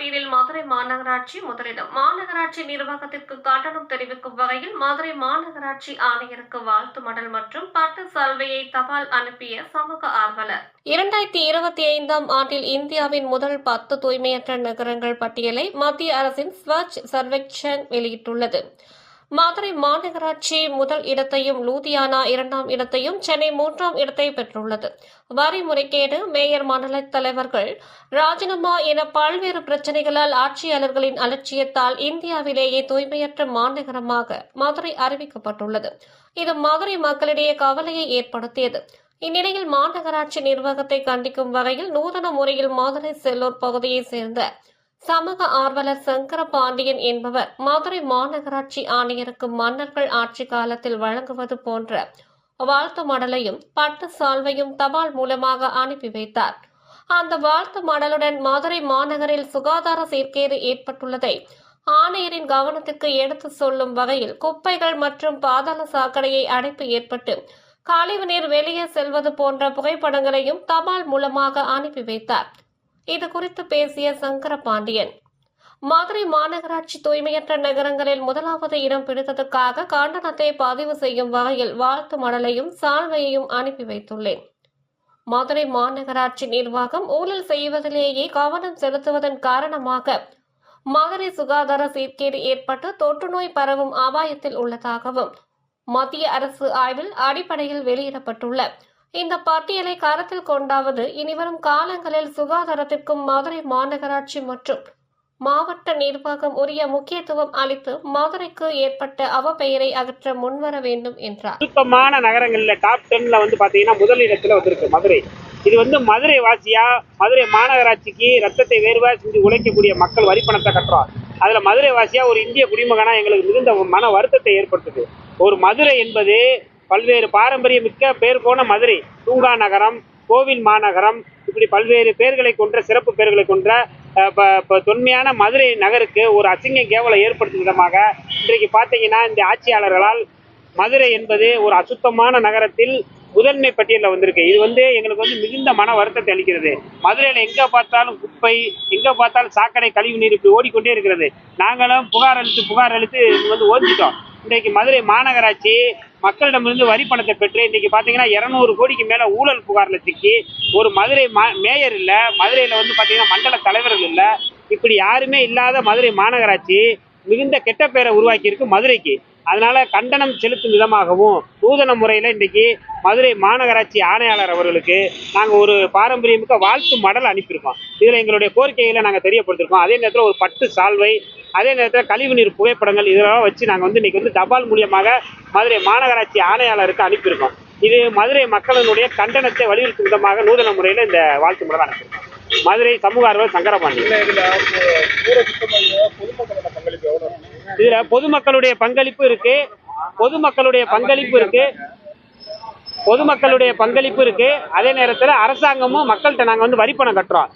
பட்டியலில் மதுரை மாநகராட்சி முதலிடம். மாநகராட்சி நிர்வாகத்திற்கு கண்டனம் தெரிவிக்கும் வகையில் மதுரை மாநகராட்சி ஆணையருக்கு வாழ்த்து மடல் மற்றும் பட்டு சல்வையை தபால் அனுப்பிய சமூக ஆர்வலர். இரண்டாயிரத்தி இருபத்தி ஐந்தாம் ஆண்டில் இந்தியாவின் முதல் பத்து தூய்மையற்ற நகரங்கள் பட்டியலை மத்திய அரசின் ஸ்வச் சர்வேக்ஷன் வெளியிட்டுள்ளது. மதுரை மாநகராட்சி முதல் இடத்தையும் லூதியானா இரண்டாம் இடத்தையும் சென்னை மூன்றாம் இடத்தை பெற்றுள்ளது. வரி முறைகேடு மேயர் மண்டல தலைவர்கள் ராஜினாமா என பல்வேறு பிரச்சனைகளால் ஆட்சியாளர்களின் அலட்சியத்தால் இந்தியாவிலேயே தூய்மையற்ற மாநகரமாக மதுரை அறிவிக்கப்பட்டுள்ளது. இது மதுரை மக்களிடையே கவலையை ஏற்படுத்தியது. இந்நிலையில் மாநகராட்சி நிர்வாகத்தை கண்டிக்கும் வகையில் நூதன முறையில் மதுரை செல்லூர் பகுதியைச் சேர்ந்த சமூக ஆர்வலர் சங்கர பாண்டியன் என்பவர் மதுரை மாநகராட்சி ஆணையருக்கு மன்னர்கள் ஆட்சி காலத்தில் வழங்குவது போன்ற வாழ்த்து மடலையும் பட்டு சால்வையும் தபால் மூலமாக அனுப்பி வைத்தார். அந்த வாழ்த்து மடலுடன் மதுரை மாநகரில் சுகாதார சீர்கேடு ஏற்பட்டுள்ளதை ஆணையரின் கவனத்திற்கு எடுத்து சொல்லும் வகையில் குப்பைகள் மற்றும் பாதாள சாக்கடையை அடைப்பு ஏற்பட்டு கழிவுநீர் வெளியே செல்வது போன்ற புகைப்படங்களையும் தபால் மூலமாக அனுப்பி வைத்தார். இது குறித்து பேசிய சங்கர பாண்டியன் மதுரை மாநகராட்சி தூய்மையற்ற நகரங்களில் முதலாவது இடம் பிடித்ததற்காக கண்டனத்தை பதிவு செய்யும் வகையில் வாழ்த்து மடலையும் சால்வையையும் அனுப்பி வைத்துள்ளேன். மதுரை மாநகராட்சி நிர்வாகம் ஊழல் செய்வதிலேயே கவனம் செலுத்துவதன் காரணமாக மதுரை சுகாதார சீர்கேடு ஏற்பட்டு தொற்றுநோய் பரவும் அபாயத்தில் உள்ளதாகவும் மத்திய அரசு ஆய்வில் அடிப்படையில் வெளியிடப்பட்டுள்ள இந்த பட்டியலை கருத்தில் கொண்டாவது இனிவரும் காலங்களில் சுகாதாரத்திற்கும் மதுரை மாநகராட்சி மற்றும் மாவட்ட நிர்வாகம் உரிய முக்கியத்துவம் அளித்து மதுரைக்கு ஏற்பட்ட அவப்பெயரை அகற்ற முன்வர வேண்டும் என்றார். சுத்தமான நகரங்களில் டாப் டென்ல வந்து பாத்தீங்கன்னா முதல் இடத்துல வந்திருக்கு மதுரை. இது வந்து மதுரை வாசியா மதுரை மாநகராட்சிக்கு ரத்தத்தை வேறுவா செஞ்சு உழைக்கக்கூடிய மக்கள் வரி பணத்தை கட்டுறோம். அதுல மதுரை வாசியா ஒரு இந்திய குடிமகனா எங்களுக்கு மிகுந்த மன வருத்தத்தை ஏற்படுத்துது. ஒரு மதுரை என்பது பல்வேறு பாரம்பரியமிக்க பேர் போன மதுரை தூங்கா நகரம் கோவில் மாநகரம் இப்படி பல்வேறு பேர்களை கொன்ற சிறப்பு பேர்களை கொன்ற இப்போ தொன்மையான மதுரை நகருக்கு ஒரு அசிங்க கேவலை ஏற்படுத்தும் விதமாக இன்றைக்கு பார்த்தீங்கன்னா இந்த ஆட்சியாளர்களால் மதுரை என்பது ஒரு அசுத்தமான நகரத்தில் முதன்மை பட்டியலில் வந்திருக்கு. இது வந்து எங்களுக்கு வந்து மிகுந்த மன வருத்தத்தை அளிக்கிறது. மதுரையில் எங்கே பார்த்தாலும் குப்பை எங்கே பார்த்தாலும் சாக்கடை கழிவு நீர் இப்படி ஓடிக்கொண்டே இருக்கிறது. நாங்களும் புகார் அளித்து புகார் அளித்து இது வந்து ஓஞ்சிட்டோம் இன்றைக்கு மதுரை மாநகராட்சி மக்களிடமிருந்து வரி பணத்தை பெற்று இன்றைக்கி பார்த்தீங்கன்னா இரநூறு கோடிக்கு மேலே ஊழல் புகாரில் சிக்கி ஒரு மதுரை மா மேயர் இல்லை மதுரையில் வந்து பார்த்தீங்கன்னா மண்டல தலைவர்கள் இல்லை இப்படி யாருமே இல்லாத மதுரை மாநகராட்சி மிகுந்த கெட்ட பேரை உருவாக்கியிருக்கு மதுரைக்கு. அதனால கண்டனம் செலுத்தும் விதமாகவும் நூதன முறையில் இன்றைக்கி மதுரை மாநகராட்சி ஆணையாளர் அவர்களுக்கு நாங்கள் ஒரு பாரம்பரியமிக்க வாழ்த்து மடல் அனுப்பியிருக்கோம். இதில் எங்களுடைய கோரிக்கைகளை நாங்கள் தெரியப்படுத்திருக்கோம் அதே நேரத்தில் ஒரு பட்டு சால்வை அதே நேரத்தில் கழிவுநீர் புகைப்படங்கள் இதெல்லாம் வச்சு நாங்கள் வந்து இன்றைக்கி வந்து தபால் மூலியமாக மதுரை மாநகராட்சி ஆணையாளருக்கு அனுப்பியிருக்கோம். இது மதுரை மக்களினுடைய கண்டனத்தை வலியுறுத்தும் விதமாக நூதன முறையில் இந்த வாழ்த்து மடல் அனுப்பியிருக்கோம். மதுரை சமூக ஆர்வலர் சங்கரபாண்டி. இதுல பொதுமக்களுடைய பங்களிப்பு இருக்கு. பொதுமக்களுடைய பங்களிப்பு இருக்கு. பொதுமக்களுடைய பங்களிப்பு இருக்கு. அதே நேரத்தில் அரசாங்கமும் மக்கள்கிட்ட நாங்கள் வந்து வரி பணம் கட்டுறோம்.